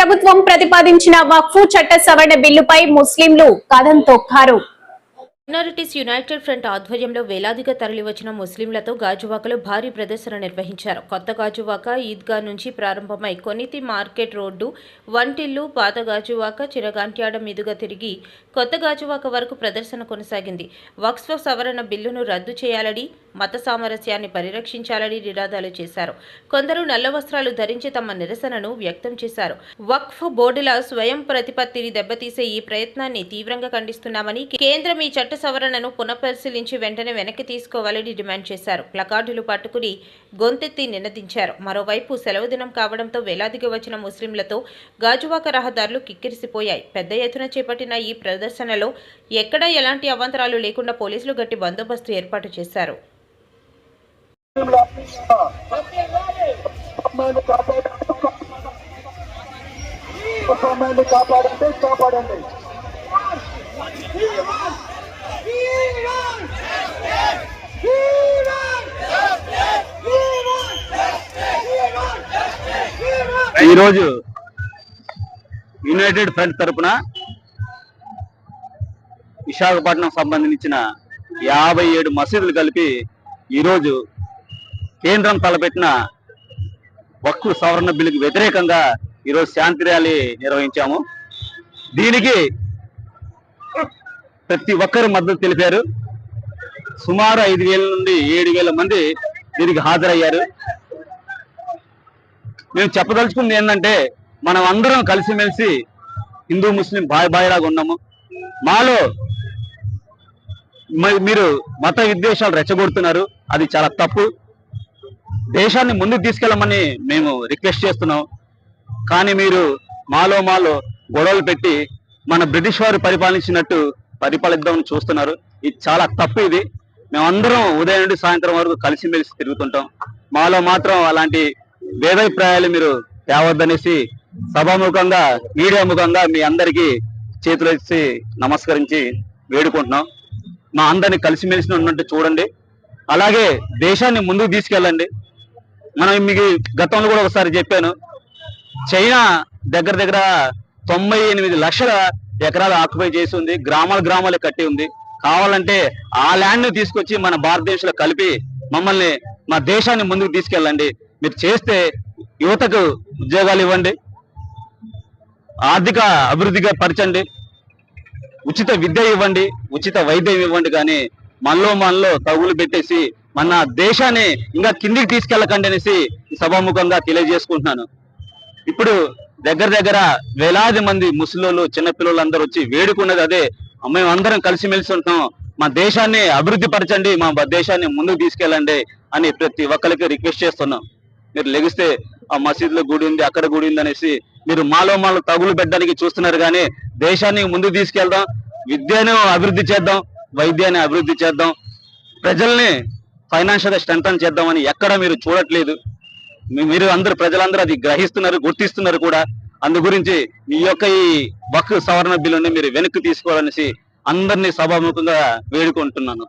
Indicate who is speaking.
Speaker 1: ప్రభుత్వం ప్రతిపాదించిన వక్ఫు చట్ట సవరణ బిల్లుపై ముస్లింలు కథం తొక్కారు.
Speaker 2: మైనారిటీస్ యునైటెడ్ ఫ్రంట్ ఆధ్వర్యంలో వేలాదిగా తరలివచ్చిన ముస్లింలతో గాజువాకలో భారీ ప్రదర్శన నిర్వహించారు. కొత్త గాజువాక ఈద్గా నుంచి ప్రారంభమై కొనితి మార్కెట్ రోడ్డు వంటిల్లు పాత గాజువాక చిరగాంట్యాడ మీదుగా తిరిగి కొత్త గాజువాక వరకు ప్రదర్శన కొనసాగింది. వక్ఫ్ సవరణ బిల్లును రద్దు చేయాలని మత సామరస్యాన్ని పరిరక్షించాలని నినాదాలు చేశారు. కొందరు నల్ల వస్త్రాలు ధరించి తమ నిరసనను వ్యక్తం చేశారు. వక్ఫ్ బోర్డుల స్వయం ప్రతిపత్తిని దెబ్బతీసే ఈ ప్రయత్నాన్ని తీవ్రంగా ఖండిస్తున్నామని కేంద్రం ఈ చట్ట సవరణను పునఃపరిశీలించి వెంటనే వెనక్కి తీసుకోవాలని డిమాండ్ చేశారు. ప్లకార్డులు పట్టుకుని గొంతెత్తి నినదించారు. మరోవైపు సెలవు దినం కావడంతో వేలాదిగా వచ్చిన ముస్లింలతో గాజువాక రహదారులు కిక్కిరిసిపోయాయి. పెద్ద ఎత్తున చేపట్టిన ఈ ప్రదర్శనలో ఎక్కడా ఎలాంటి అవాంతరాలు లేకుండా పోలీసులు గట్టి బందోబస్తు ఏర్పాటు చేశారు.
Speaker 3: అమ్మాయిని కాపాడండి కాపాడండి కాపాడండి
Speaker 4: ఈరోజు యునైటెడ్ ఫ్రంట్ తరపున విశాఖపట్నం సంబంధించిన యాభై ఏడు మసీదులు కలిపి ఈరోజు కేంద్రం తలపెట్టిన వక్కు సవరణ బిల్లుకి వ్యతిరేకంగా ఈరోజు శాంతి ర్యాలీ నిర్వహించాము. దీనికి ప్రతి ఒక్కరు మద్దతు తెలిపారు. సుమారు ఐదు వేల నుండి ఏడు వేల మంది దీనికి హాజరయ్యారు. మేము చెప్పదలుచుకుంది ఏంటంటే మనం అందరం కలిసిమెలిసి హిందూ ముస్లిం బాయ్ బాయ్లాగా ఉన్నాము. మాలో మీరు మత విద్వేషాలు రెచ్చగొడుతున్నారు. అది చాలా తప్పు. దేశాన్ని ముందుకు తీసుకెళ్ళమని మేము రిక్వెస్ట్ చేస్తున్నాం. కానీ మీరు మాలో మాలో గొడవలు పెట్టి మన బ్రిటిష్ వారు పరిపాలించినట్టు పరిపాలిద్దామని చూస్తున్నారు. ఇది చాలా తప్పు ఇది. మేమందరం ఉదయం నుండి సాయంత్రం వరకు కలిసిమెలిసి తిరుగుతుంటాం. మాలో మాత్రం అలాంటి భేదాభిప్రాయాలు మీరు తేవద్దనేసి సభాముఖంగా మీడియా ముఖంగా మీ అందరికీ చేతులు ఇచ్చి నమస్కరించి వేడుకుంటున్నాం. మా అందరిని కలిసిమెలిసి ఉన్నట్టు చూడండి. అలాగే దేశాన్ని ముందుకు తీసుకెళ్ళండి. మనం మీకు గతంలో కూడా ఒకసారి చెప్పాను. చైనా దగ్గర దగ్గర తొంభై ఎనిమిది లక్షల ఎకరాలు ఆక్యుపై చేసి ఉంది. గ్రామాల గ్రామాలు కట్టి ఉంది. కావాలంటే ఆ ల్యాండ్ను తీసుకొచ్చి మన భారతదేశంలో కలిపి మమ్మల్ని మా దేశాన్ని ముందుకు తీసుకెళ్ళండి. మీరు చేస్తే యువతకు ఉద్యోగాలు ఇవ్వండి. ఆర్థిక అభివృద్ధిగా పరచండి. ఉచిత విద్య ఇవ్వండి. ఉచిత వైద్యం ఇవ్వండి. కానీ మనలో మనలో తగులు పెట్టేసి మన దేశాన్ని ఇంకా కిందికి తీసుకెళ్ళకండి అనేసి సభాముఖంగా తెలియజేసుకుంటున్నాను. ఇప్పుడు దగ్గర దగ్గర వేలాది మంది ముసలోళ్ళు చిన్నపిల్లలు అందరూ వచ్చి వేడుకున్నది అదే. మేము అందరం కలిసిమెలిసి ఉంటాం. మా దేశాన్ని అభివృద్ధి పరచండి మా దేశాన్ని ముందుకు తీసుకెళ్ళండి అని ప్రతి ఒక్కరికి రిక్వెస్ట్ చేస్తున్నాం. మీరు లెగిస్తే ఆ మసీదులో గుడి ఉంది అక్కడ గుడి ఉంది అనేసి మీరు మాలో మాలో తగులు పెట్టడానికి చూస్తున్నారు కానీ దేశాన్ని ముందుకు తీసుకెళ్దాం విద్యను అభివృద్ధి చేద్దాం వైద్యాన్ని అభివృద్ధి చేద్దాం. ప్రజల్ని ఫైనాన్షియల్గా స్ట్రెంగ్ చేద్దామని ఎక్కడ మీరు చూడట్లేదు. మీరు అందరు ప్రజలందరూ అది గ్రహిస్తున్నారు గుర్తిస్తున్నారు కూడా. అందు గురించి మీ యొక్క ఈ వక్ సవరణ బిల్లుని మీరు వెనక్కి తీసుకోవాలనేసి అందరినీ సభాముఖంగా వేడుకుంటున్నాను.